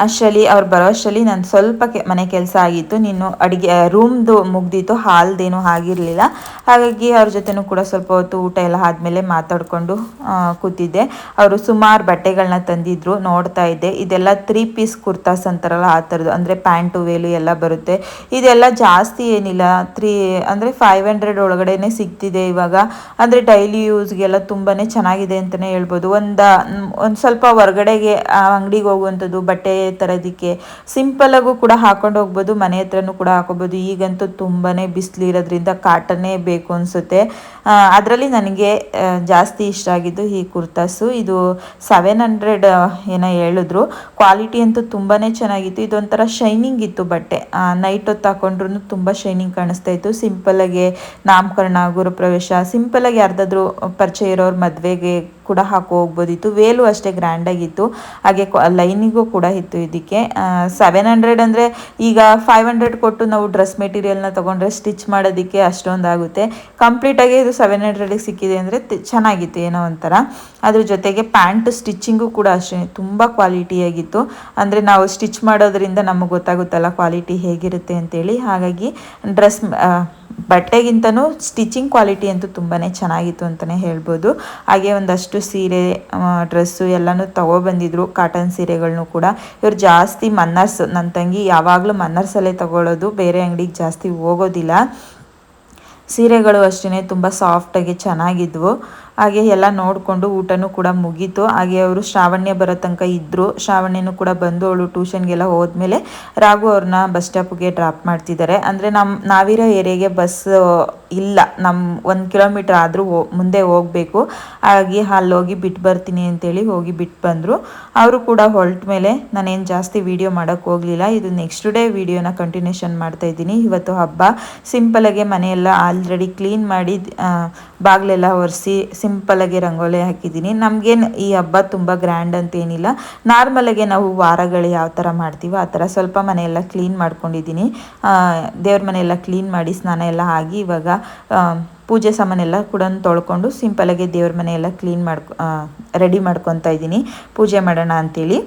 ಅಷ್ಟರಲ್ಲಿ ಅವ್ರು ಬರೋ ನಾನು ಸ್ವಲ್ಪ ಕೆ, ಮನೆ ಕೆಲಸ ಆಗಿತ್ತು. ನೀನು ಅಡುಗೆ ರೂಮ್ದು ಮುಗ್ದಿತ್ತು, ಹಾಲ್ದೇನು ಆಗಿರಲಿಲ್ಲ. ಹಾಗಾಗಿ ಅವ್ರ ಜೊತೆನೂ ಕೂಡ ಸ್ವಲ್ಪ ಹೊತ್ತು ಊಟ ಎಲ್ಲ ಆದಮೇಲೆ ಮಾತಾಡಿಕೊಂಡು ಕೂತಿದ್ದೆ. ಅವರು ಸುಮಾರು ಬಟ್ಟೆಗಳನ್ನ ತಂದಿದ್ರು, ನೋಡ್ತಾ ಇದ್ದೆ. ಇದೆಲ್ಲ ತ್ರೀ ಪೀಸ್ ಕುರ್ತಾಸ್ ಅಂತಾರಲ್ಲ, ಆ ಥರದ್ದು. ಅಂದರೆ ಪ್ಯಾಂಟು, ವೇಲು ಎಲ್ಲ ಬರುತ್ತೆ. ಇದೆಲ್ಲ ಜಾಸ್ತಿ ಏನಿಲ್ಲ. ತ್ರೀ, ಅಂದರೆ ಫೈವ್ ಹಂಡ್ರೆಡ್ ಒಳಗಡೆನೆ ಸಿಗ್ತಿದೆ ಇವಾಗ. ಅಂದರೆ ಡೈಲಿ ಯೂಸ್ಗೆಲ್ಲ ತುಂಬಾ ಚೆನ್ನಾಗಿದೆ ಅಂತಲೇ ಹೇಳ್ಬೋದು. ಒಂದು ಒಂದು ಸ್ವಲ್ಪ ಹೊರಗಡೆಗೆ ಅಂಗಡಿಗೆ ಹೋಗುವಂಥದ್ದು, ಬಟ್ಟೆ ತರೋದಕ್ಕೆ. ಸಿಂಪಲಾಗೂ ಕೂಡ ಹಾಕೊಂಡು ಹೋಗ್ಬೋದು, ಮನೆ ಹತ್ರನೂ ಕೂಡ ಹಾಕೋಬೋದು. ಈಗಂತೂ ತುಂಬಾ ಬಿಸಿಲು ಇರೋದ್ರಿಂದ ಕಾಟನ್ನೇ ಬೇಕು ಅನಿಸುತ್ತೆ. ಅದರಲ್ಲಿ ನನಗೆ ಜಾಸ್ತಿ ಇಷ್ಟ ಆಗಿದ್ದು ಈ ಕುರ್ತಾಸು. ಇದು ಸೆವೆನ್ ಹಂಡ್ರೆಡ್ ಏನೋ ಹೇಳಿದ್ರು. ಕ್ವಾಲಿಟಿ ಅಂತೂ ತುಂಬಾ ಚೆನ್ನಾಗಿತ್ತು. ಇದೊಂಥರ ಶೈನಿಂಗ್ ಇತ್ತು ಬಟ್ಟೆ. ನೈಟ್ ಹೊತ್ತು ಹಾಕೊಂಡ್ರು ತುಂಬ ಶೈನಿಂಗ್ ಕಾಣಿಸ್ತಾ ಇತ್ತು. ಸಿಂಪಲಾಗಿ ನಾಮಕರಣ ಗುರುಪ್ರವೇಶ ಸಿಂಪಲಾಗಿ ಯಾರ್ದಾದ್ರೂ ಪರಿಚಯ ಇರೋರು ಮದುವೆಗೆ ಕೂಡ ಹಾಕೋ ಹೋಗ್ಬೋದಿತ್ತು. ವೇಲು ಅಷ್ಟೇ ಗ್ರ್ಯಾಂಡಾಗಿತ್ತು ಹಾಗೆ ಲೈನಿಗೂ ಕೂಡ ಇತ್ತು ಇದಕ್ಕೆ. ಸೆವೆನ್ ಹಂಡ್ರೆಡ್ ಅಂದರೆ ಈಗ ಫೈವ್ ಹಂಡ್ರೆಡ್ ಕೊಟ್ಟು ನಾವು ಡ್ರೆಸ್ ಮೆಟೀರಿಯಲ್ನ ತೊಗೊಂಡ್ರೆ ಸ್ಟಿಚ್ ಮಾಡೋದಕ್ಕೆ ಅಷ್ಟೊಂದು ಆಗುತ್ತೆ. ಕಂಪ್ಲೀಟಾಗಿ ಇದು ಸೆವೆನ್ ಹಂಡ್ರೆಡಿಗೆ ಸಿಕ್ಕಿದೆ ಅಂದರೆ ಚೆನ್ನಾಗಿತ್ತು ಏನೋ ಒಂಥರ. ಅದ್ರ ಜೊತೆಗೆ ಪ್ಯಾಂಟ್ ಸ್ಟಿಚ್ಚಿಂಗು ಕೂಡ ಅಷ್ಟೇ, ತುಂಬ ಕ್ವಾಲಿಟಿಯಾಗಿತ್ತು ಅಂದರೆ ನಾವು ಸ್ಟಿಚ್ ಮಾಡೋದ್ರಿಂದ ನಮಗೆ ಗೊತ್ತಾಗುತ್ತಲ್ಲ ಕ್ವಾಲಿಟಿ ಹೇಗಿರುತ್ತೆ ಅಂತೇಳಿ. ಹಾಗಾಗಿ ಡ್ರೆಸ್ ಬಟ್ಟೆಗಿಂತನೂ ಸ್ಟಿಚಿಂಗ್ ಕ್ವಾಲಿಟಿ ಅಂತೂ ತುಂಬಾ ಚೆನ್ನಾಗಿತ್ತು ಅಂತಲೇ ಹೇಳ್ಬೋದು. ಹಾಗೆ ಒಂದಷ್ಟು ಸೀರೆ ಡ್ರೆಸ್ಸು ಎಲ್ಲನೂ ತೊಗೊಬಂದಿದ್ರು, ಕಾಟನ್ ಸೀರೆಗಳನ್ನೂ ಕೂಡ. ಇವರು ಜಾಸ್ತಿ ಮನ್ನರ್ಸ್ ನನ್ನ ತಂಗಿ ಯಾವಾಗಲೂ ಮನ್ನರ್ಸಲ್ಲೇ ತಗೊಳ್ಳೋದು ಬೇರೆ ಅಂಗಡಿಗೆ ಜಾಸ್ತಿ ಹೋಗೋದಿಲ್ಲ. ಸೀರೆಗಳು ಅಷ್ಟೇ ತುಂಬ ಸಾಫ್ಟಾಗಿ ಚೆನ್ನಾಗಿದ್ವು. ಹಾಗೆ ಎಲ್ಲ ನೋಡಿಕೊಂಡು ಊಟನೂ ಕೂಡ ಮುಗೀತು. ಹಾಗೆ ಅವರು ಶ್ರಾವಣ್ಯ ಬರೋ ತನಕ ಇದ್ದರು ಶ್ರಾವಣ್ಯನೂ ಕೂಡ ಬಂದು ಅವಳು ಟ್ಯೂಷನ್ಗೆಲ್ಲ ಹೋದ್ಮೇಲೆ ರಾಘು ಅವ್ರನ್ನ ಬಸ್ ಸ್ಟಾಪ್ಗೆ ಡ್ರಾಪ್ ಮಾಡ್ತಿದ್ದಾರೆ. ಅಂದರೆ ನಮ್ಮ ನಾವಿರೋ ಏರಿಯಾಗೆ ಬಸ್ ಇಲ್ಲ. ನಮ್ಮ ಒಂದು ಕಿಲೋಮೀಟ್ರ್ ಆದರೂ ಮುಂದೆ ಹೋಗಬೇಕು. ಹಾಗೆ ಅಲ್ಲಿ ಹೋಗಿ ಬಿಟ್ಟು ಬರ್ತೀನಿ ಅಂತೇಳಿ ಹೋಗಿ ಬಿಟ್ಟು ಬಂದರು. ಅವರು ಕೂಡ ಹೊರಟ ಮೇಲೆ, ನಾನೇನು ಜಾಸ್ತಿ ವೀಡಿಯೋ ಮಾಡೋಕ್ಕೆ ಹೋಗಲಿಲ್ಲ. ಇದು ನೆಕ್ಸ್ಟ್ ಡೇ ವೀಡಿಯೋನ ಕಂಟಿನ್ಯೂಷನ್ ಮಾಡ್ತಾ ಇದ್ದೀನಿ. ಇವತ್ತು ಹಬ್ಬ. ಸಿಂಪಲಾಗೆ ಮನೆಯೆಲ್ಲ ಆಲ್ರೆಡಿ ಕ್ಲೀನ್ ಮಾಡಿ ಬಾಗಿಲೆಲ್ಲ ಒರೆಸಿ ಸಿಂಪಲಾಗಿ ರಂಗೋಲಿ ಹಾಕಿದ್ದೀನಿ. ನಮಗೇನು ಈ ಹಬ್ಬ ತುಂಬ ಗ್ರ್ಯಾಂಡ್ ಅಂತ ಏನಿಲ್ಲ. ನಾರ್ಮಲಾಗೆ ನಾವು ವಾರಗಳು ಯಾವ ಥರ ಮಾಡ್ತೀವೋ ಆ ಥರ ಸ್ವಲ್ಪ ಮನೆಯೆಲ್ಲ ಕ್ಲೀನ್ ಮಾಡ್ಕೊಂಡಿದ್ದೀನಿ. ದೇವ್ರ ಮನೆಯೆಲ್ಲ ಕ್ಲೀನ್ ಮಾಡಿ ಸ್ನಾನ ಎಲ್ಲ ಆಗಿ ಇವಾಗ ಪೂಜೆ ಸಾಮಾನೆಲ್ಲ ಕೂಡ ತೊಳ್ಕೊಂಡು ಸಿಂಪಲಾಗಿ ದೇವ್ರ ಮನೆಯೆಲ್ಲ ಕ್ಲೀನ್ ಮಾಡ್ಕೊ ರೆಡಿ ಮಾಡ್ಕೊತಾ ಇದ್ದೀನಿ. ಪೂಜೆ ಮಾಡೋಣ ಅಂತೇಳಿ.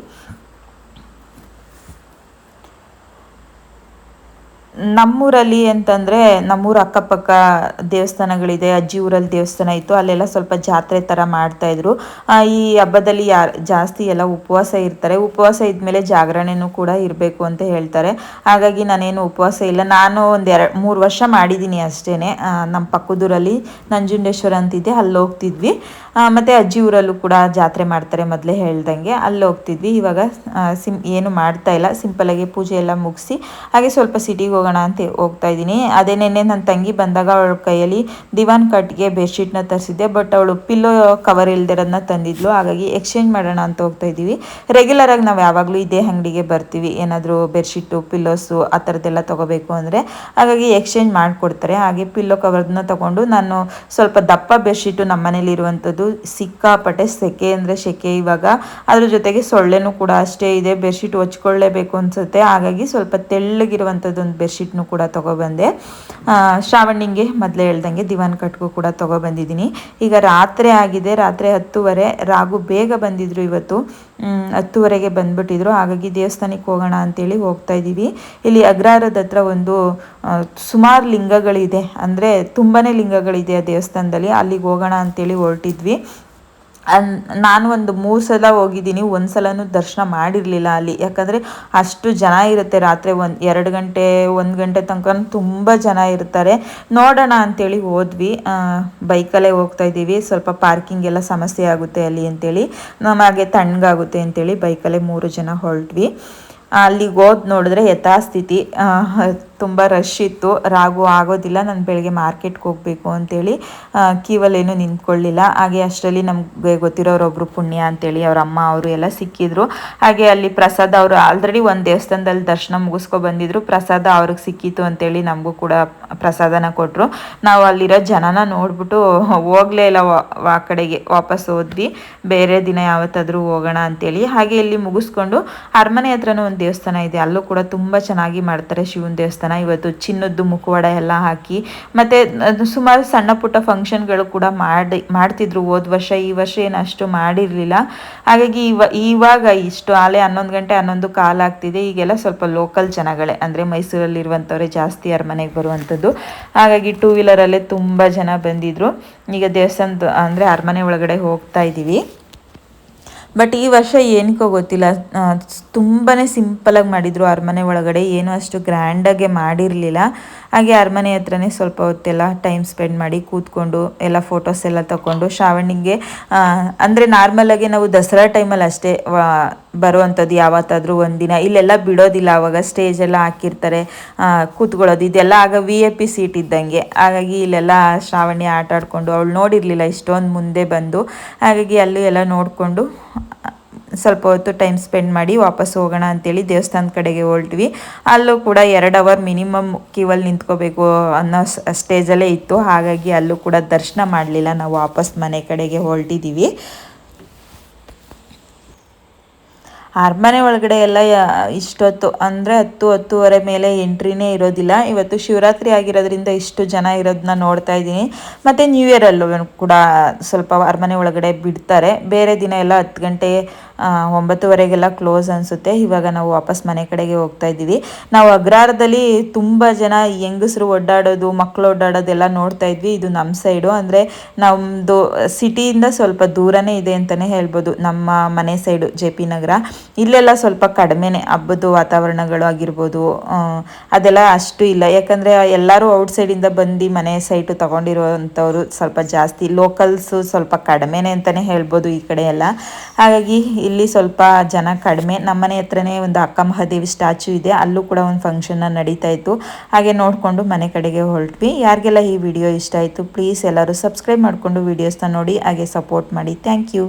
ನಮ್ಮೂರಲ್ಲಿ ಅಂತಂದರೆ ನಮ್ಮೂರ ಅಕ್ಕಪಕ್ಕ ದೇವಸ್ಥಾನಗಳಿದೆ, ಅಜ್ಜಿ ಊರಲ್ಲಿ ದೇವಸ್ಥಾನ ಇತ್ತು, ಅಲ್ಲೆಲ್ಲ ಸ್ವಲ್ಪ ಜಾತ್ರೆ ಥರ ಮಾಡ್ತಾಯಿದ್ರು ಈ ಹಬ್ಬದಲ್ಲಿ ಯಾರು, ಜಾಸ್ತಿ ಎಲ್ಲ ಉಪವಾಸ ಇರ್ತಾರೆ. ಉಪವಾಸ ಇದ್ಮೇಲೆ ಜಾಗರಣೆನೂ ಕೂಡ ಇರಬೇಕು ಅಂತ ಹೇಳ್ತಾರೆ. ಹಾಗಾಗಿ ನಾನೇನು ಉಪವಾಸ ಇಲ್ಲ. ನಾನು ಒಂದು ಎರಡು, ಮೂರು ವರ್ಷ ಮಾಡಿದ್ದೀನಿ ಅಷ್ಟೇ ನಮ್ಮ ಪಕ್ಕದೂರಲ್ಲಿ ನಂಜುಂಡೇಶ್ವರ ಅಂತಿದೆ, ಅಲ್ಲಿ ಹೋಗ್ತಿದ್ವಿ. ಮತ್ತೆ ಅಜ್ಜಿ ಊರಲ್ಲೂ ಕೂಡ ಜಾತ್ರೆ ಮಾಡ್ತಾರೆ ಮೊದಲೇ ಹೇಳ್ದಂಗೆ, ಅಲ್ಲಿ ಹೋಗ್ತಿದ್ವಿ. ಇವಾಗ ಏನು ಮಾಡ್ತಾ ಇಲ್ಲ. ಸಿಂಪಲಾಗಿ ಪೂಜೆ ಎಲ್ಲ ಮುಗಿಸಿ, ಹಾಗೆ ಸ್ವಲ್ಪ ಸಿಟಿಗೆ ಹೋಗೋಣ ಅಂತ ಹೋಗ್ತಾ ಇದ್ದೀನಿ. ಅದೇ ನೆನ್ನೆ ನನ್ನ ತಂಗಿ ಬಂದಾಗ ಅವಳ ಕೈಯಲ್ಲಿ ದಿವಾನ್ ಕಟ್ಗೆ ಬೆಡ್ಶೀಟ್ನ ತರಿಸಿದ್ದೆ, ಬಟ್ ಅವಳು ಪಿಲ್ಲೋ ಕವರ್ ಇಲ್ದಿರೋದನ್ನ ತಂದಿದ್ಲು. ಹಾಗಾಗಿ ಎಕ್ಸ್ಚೇಂಜ್ ಮಾಡೋಣ ಅಂತ ಹೋಗ್ತಾ ಇದ್ದೀವಿ. ರೆಗ್ಯುಲರ್ ಆಗಿ ನಾವು ಯಾವಾಗಲೂ ಇದೇ ಅಂಗಡಿಗೆ ಬರ್ತೀವಿ. ಏನಾದರೂ ಬೆಡ್ಶೀಟು, ಪಿಲ್ಲೋಸು ಆ ಥರದ್ದೆಲ್ಲ ತೊಗೋಬೇಕು ಅಂದರೆ. ಹಾಗಾಗಿ ಎಕ್ಸ್ಚೇಂಜ್ ಮಾಡಿಕೊಡ್ತಾರೆ. ಹಾಗೆ ಪಿಲ್ಲೋ ಕವರ್ನ ತೊಗೊಂಡು ನಾನು ಸ್ವಲ್ಪ ದಪ್ಪ ಬೆಡ್ಶೀಟು ನಮ್ಮ ಮನೇಲಿ ಇರುವಂಥದ್ದು ಸಿಕ್ಕಾಪಟ್ಟೆ ಸೆಕೆ ಅಂದರೆ ಸೆಕೆ ಇವಾಗ. ಅದ್ರ ಜೊತೆಗೆ ಸೊಳ್ಳೆನೂ ಕೂಡ ಅಷ್ಟೇ ಇದೆ. ಬೆಡ್ಶೀಟ್ ಹೊಚ್ಕೊಳ್ಳೇಬೇಕು ಅನ್ಸುತ್ತೆ. ಹಾಗಾಗಿ ಸ್ವಲ್ಪ ತೆಳ್ಳಗಿರುವಂಥದ್ದು ಒಂದು ಬೆಡ್ಶೀಟ್ನು ಕೂಡ ತೊಗೊಬಂದೆ. ಶ್ರಾವಣಿಂಗೆ ಮೊದಲೇ ಹೇಳ್ದಂಗೆ ದಿವಾನ್ ಕಟ್ಗೂ ಕೂಡ ತೊಗೊಬಂದಿದ್ದೀನಿ. ಈಗ ರಾತ್ರಿ ಆಗಿದೆ, ರಾತ್ರಿ ಹತ್ತುವರೆ ರಾಗು ಬೇಗ ಬಂದಿದ್ರು ಇವತ್ತು. ಹತ್ತುವರೆಗೆ ಬಂದ್ಬಿಟ್ಟಿದ್ರು. ಹಾಗಾಗಿ ದೇವಸ್ಥಾನಕ್ಕೆ ಹೋಗೋಣ ಅಂತೇಳಿ ಹೋಗ್ತಾ ಇದ್ದೀವಿ. ಇಲ್ಲಿ ಅಗ್ರಹಾರದ ಹತ್ರ ಒಂದು ಸುಮಾರು ಲಿಂಗಗಳಿದೆ. ಅಂದರೆ ತುಂಬಾ ಲಿಂಗಗಳಿದೆ ಆ ದೇವಸ್ಥಾನದಲ್ಲಿ. ಅಲ್ಲಿಗೆ ಹೋಗೋಣ ಅಂತೇಳಿ ಹೊರಟಿದ್ವಿ. ನಾನು ಒಂದು ಮೂರು ಸಲ ಹೋಗಿದ್ದೀನಿ, ಒಂದು ಸಲನೂ ದರ್ಶನ ಮಾಡಿರಲಿಲ್ಲ ಅಲ್ಲಿ. ಯಾಕಂದರೆ ಅಷ್ಟು ಜನ ಇರುತ್ತೆ ರಾತ್ರಿ ಒಂದು, ಎರಡು ಗಂಟೆ, ಒಂದು ಗಂಟೆ ತನಕ ತುಂಬ ಜನ ಇರ್ತಾರೆ. ನೋಡೋಣ ಅಂಥೇಳಿ ಹೋದ್ವಿ. ಬೈಕಲ್ಲೇ ಹೋಗ್ತಾ ಇದ್ದೀವಿ. ಸ್ವಲ್ಪ ಪಾರ್ಕಿಂಗ್ ಎಲ್ಲ ಸಮಸ್ಯೆ ಆಗುತ್ತೆ ಅಲ್ಲಿ ಅಂತೇಳಿ. ನಮಗೆ ತಣ್ಣಗಾಗುತ್ತೆ ಅಂತೇಳಿ ಬೈಕಲ್ಲೇ ಮೂರು ಜನ ಹೊರಟ್ವಿ. ಅಲ್ಲಿಗೆ ಹೋದ್ ನೋಡಿದ್ರೆ ಯಥಾಸ್ಥಿತಿ. ತುಂಬ ರಶ್ ಇತ್ತು. ರಾಗು ಆಗೋದಿಲ್ಲ, ನಾನು ಬೆಳಗ್ಗೆ ಮಾರ್ಕೆಟ್ಗೆ ಹೋಗಬೇಕು ಅಂತೇಳಿ ಕ್ಯೂವಲ್ಲೇನು ನಿಂತ್ಕೊಳ್ಳಿಲ್ಲ. ಹಾಗೆ ಅಷ್ಟರಲ್ಲಿ ನಮಗೆ ಗೊತ್ತಿರೋರೊಬ್ಬರು ಪುಣ್ಯ ಅಂತೇಳಿ ಅವ್ರ ಅಮ್ಮ, ಅವರು ಎಲ್ಲ ಸಿಕ್ಕಿದ್ರು. ಹಾಗೆ ಅಲ್ಲಿ ಪ್ರಸಾದ ಅವರು ಆಲ್ರೆಡಿ ಒಂದು ದೇವಸ್ಥಾನದಲ್ಲಿ ದರ್ಶನ ಮುಗಿಸ್ಕೊ ಬಂದಿದ್ರು. ಪ್ರಸಾದ ಅವ್ರಿಗೆ ಸಿಕ್ಕಿತ್ತು ಅಂತೇಳಿ ನಮಗೂ ಕೂಡ ಪ್ರಸಾದನ ಕೊಟ್ಟರು ನಾವು ಅಲ್ಲಿರೋ ಜನನ ನೋಡ್ಬಿಟ್ಟು ಹೋಗಲೇ ಇಲ್ಲ ಆ ಕಡೆಗೆ ವಾಪಸ್ ಹೋದ್ವಿ. ಬೇರೆ ದಿನ ಯಾವತ್ತಾದರೂ ಹೋಗೋಣ ಅಂತೇಳಿ. ಹಾಗೆ ಇಲ್ಲಿ ಮುಗಿಸ್ಕೊಂಡು ಅರಮನೆ ಹತ್ರನೂ ಒಂದು ದೇವಸ್ಥಾನ ಇದೆ. ಅಲ್ಲೂ ಕೂಡ ತುಂಬ ಚೆನ್ನಾಗಿ ಮಾಡ್ತಾರೆ ಶಿವನ ದೇವಸ್ಥಾನ. ಇವತ್ತು ಚಿನ್ನದ್ದು ಮುಖವಾಡ ಎಲ್ಲ ಹಾಕಿ ಮತ್ತೆ ಸುಮಾರು ಸಣ್ಣ ಪುಟ್ಟ ಫಂಕ್ಷನ್ಗಳು ಕೂಡ ಮಾಡಿ, ಮಾಡ್ತಿದ್ರು. ಹೋದ ವರ್ಷ, ಈ ವರ್ಷ ಏನು ಅಷ್ಟು ಮಾಡಿರಲಿಲ್ಲ. ಹಾಗಾಗಿ ಇವ, ಇವಾಗ ಇಷ್ಟು ಆಲೆ ಹನ್ನೊಂದು ಗಂಟೆ, ಹನ್ನೊಂದು ಕಾಲ ಆಗ್ತಿದೆ. ಈಗೆಲ್ಲ ಸ್ವಲ್ಪ ಲೋಕಲ್ ಜನಗಳೇ, ಅಂದರೆ ಮೈಸೂರಲ್ಲಿರುವಂಥವ್ರೆ ಜಾಸ್ತಿ ಅರಮನೆಗೆ ಬರುವಂಥದ್ದು ಹಾಗಾಗಿ ಟೂ ವೀಲರಲ್ಲೇ ತುಂಬ ಜನ ಬಂದಿದ್ರು. ಈಗ ದೇವಸ್ಥಾನದ, ಅಂದರೆ ಅರಮನೆ ಒಳಗಡೆ ಹೋಗ್ತಾ ಇದ್ದೀವಿ ಬಟ್ ಈ ವರ್ಷ ಏನಕ್ಕೋ ಗೊತ್ತಿಲ್ಲ. ತುಂಬಾ ಸಿಂಪಲಾಗಿ ಮಾಡಿದರು ಅರಮನೆ ಒಳಗಡೆ. ಏನು ಅಷ್ಟು ಗ್ರ್ಯಾಂಡಾಗೆ ಮಾಡಿರಲಿಲ್ಲ. ಹಾಗೆ ಅರಮನೆ ಹತ್ರನೇ ಸ್ವಲ್ಪ ಹೊತ್ತೆಲ್ಲ ಟೈಮ್ ಸ್ಪೆಂಡ್ ಮಾಡಿ ಕೂತ್ಕೊಂಡು, ಎಲ್ಲ ಫೋಟೋಸ್ ಎಲ್ಲ ತಗೊಂಡು ಶ್ರಾವಣಿಗೆ ಅಂದರೆ ನಾರ್ಮಲಾಗಿ ನಾವು ದಸರಾ ಟೈಮಲ್ಲಿ ಅಷ್ಟೇ ಬರುವಂಥದ್ದು ಯಾವತ್ತಾದರೂ ಒಂದಿನ ಇಲ್ಲೆಲ್ಲ ಬಿಡೋದಿಲ್ಲ ಆವಾಗ ಸ್ಟೇಜೆಲ್ಲ ಹಾಕಿರ್ತಾರೆ ಕೂತ್ಕೊಳ್ಳೋದು. ಇದೆಲ್ಲ ಆಗ ವಿ ಎ ಪಿ ಸೀಟ್ ಇದ್ದಂಗೆ. ಹಾಗಾಗಿ ಇಲ್ಲೆಲ್ಲ ಶ್ರಾವಣಿ ಆಟ ಆಡಿಕೊಂಡು ಅವಳು ನೋಡಿರಲಿಲ್ಲ, ಇಷ್ಟೊಂದು ಮುಂದೆ ಬಂದು. ಹಾಗಾಗಿ ಅಲ್ಲಿ ಎಲ್ಲ ನೋಡಿಕೊಂಡು, ಸ್ವಲ್ಪ ಹೊತ್ತು ಟೈಮ್ ಸ್ಪೆಂಡ್ ಮಾಡಿ ವಾಪಸ್ ಹೋಗೋಣ ಅಂತೇಳಿ ದೇವಸ್ಥಾನದ ಕಡೆಗೆ ಹೊರಟ್ವಿ. ಅಲ್ಲೂ ಕೂಡ ಎರಡು ಅವರ್ ಮಿನಿಮಮ್ ಕ್ಯೂವಲ್ಲಿ ನಿಂತ್ಕೋಬೇಕು ಅನ್ನೋ ಸ್ಟೇಜಲ್ಲೇ ಇತ್ತು. ಹಾಗಾಗಿ ಅಲ್ಲೂ ಕೂಡ ದರ್ಶನ ಮಾಡಲಿಲ್ಲ. ನಾವು ವಾಪಸ್ ಮನೆ ಕಡೆಗೆ ಹೊರಟಿದ್ದೀವಿ ಅರಮನೆ ಒಳಗಡೆ ಎಲ್ಲ ಇಷ್ಟೊತ್ತು, ಅಂದರೆ ಹತ್ತು, ಹತ್ತುವರೆ ಮೇಲೆ ಎಂಟ್ರಿನೇ ಇರೋದಿಲ್ಲ. ಇವತ್ತು ಶಿವರಾತ್ರಿ ಆಗಿರೋದ್ರಿಂದ ಇಷ್ಟು ಜನ ಇರೋದನ್ನ ನೋಡ್ತಾ ಇದ್ದೀನಿ. ಮತ್ತು ನ್ಯೂ ಇಯರಲ್ಲೂ ಕೂಡ ಸ್ವಲ್ಪ ಅರಮನೆ ಒಳಗಡೆ ಬಿಡ್ತಾರೆ. ಬೇರೆ ದಿನ ಎಲ್ಲ ಹತ್ತು ಗಂಟೆ ಒಂಬತ್ತುವರೆಗೆಲ್ಲ ಕ್ಲೋಸ್ ಅನಿಸುತ್ತೆ. ಇವಾಗ ನಾವು ವಾಪಸ್ ಮನೆ ಕಡೆಗೆ ಹೋಗ್ತಾ ಇದ್ದೀವಿ. ನಾವು ಅಗ್ರಾರದಲ್ಲಿ ತುಂಬ ಜನ ಹೆಂಗಸರು ಓಡಾಡೋದು ಮಕ್ಕಳು ಓಡಾಡೋದೆಲ್ಲ ನೋಡ್ತಾ ಇದ್ವಿ. ಇದು ನಮ್ಮ ಸೈಡು ಅಂದರೆ ನಮ್ಮದು ಸಿಟಿಯಿಂದ ಸ್ವಲ್ಪ ದೂರನೇ ಇದೆ ಅಂತಲೇ ಹೇಳ್ಬೋದು. ನಮ್ಮ ಮನೆ ಸೈಡು ಜೆ ಪಿ ನಗರ. ಇಲ್ಲೆಲ್ಲ ಸ್ವಲ್ಪ ಕಡಿಮೆನೆ ಹಬ್ಬದ ವಾತಾವರಣಗಳು ಆಗಿರ್ಬೋದು ಅದೆಲ್ಲ ಅಷ್ಟು ಇಲ್ಲ. ಯಾಕಂದರೆ ಎಲ್ಲರೂ ಔಟ್ ಸೈಡಿಂದ ಬಂದು ಮನೆ ಸೈಟು ತೊಗೊಂಡಿರುವಂಥವ್ರು ಸ್ವಲ್ಪ ಜಾಸ್ತಿ ಲೋಕಲ್ಸು ಸ್ವಲ್ಪ ಕಡಿಮೆನೆ ಅಂತಲೇ ಹೇಳ್ಬೋದು ಈ ಕಡೆ ಎಲ್ಲ. ಹಾಗಾಗಿ ಇಲ್ಲಿ ಸ್ವಲ್ಪ ಜನ ಕಡಿಮೆ. ನಮ್ಮನೆ ಹತ್ರನೇ ಒಂದು ಅಕ್ಕ ಮಹಾದೇವಿ ಸ್ಟ್ಯಾಚು ಇದೆ, ಅಲ್ಲೂ ಕೂಡ ಒಂದು ಫಂಕ್ಷನ್ನ ನಡೀತಾ ಇತ್ತು. ಹಾಗೆ ನೋಡಿಕೊಂಡು ಮನೆ ಕಡೆಗೆ ಹೊರಟ್ವಿ. ಯಾರಿಗೆಲ್ಲ ಈ ವಿಡಿಯೋ ಇಷ್ಟ ಆಯಿತು ಪ್ಲೀಸ್ ಎಲ್ಲರೂ ಸಬ್ಸ್ಕ್ರೈಬ್ ಮಾಡಿಕೊಂಡು ವೀಡಿಯೋಸ್ನ ನೋಡಿ, ಹಾಗೆ ಸಪೋರ್ಟ್ ಮಾಡಿ. Thank you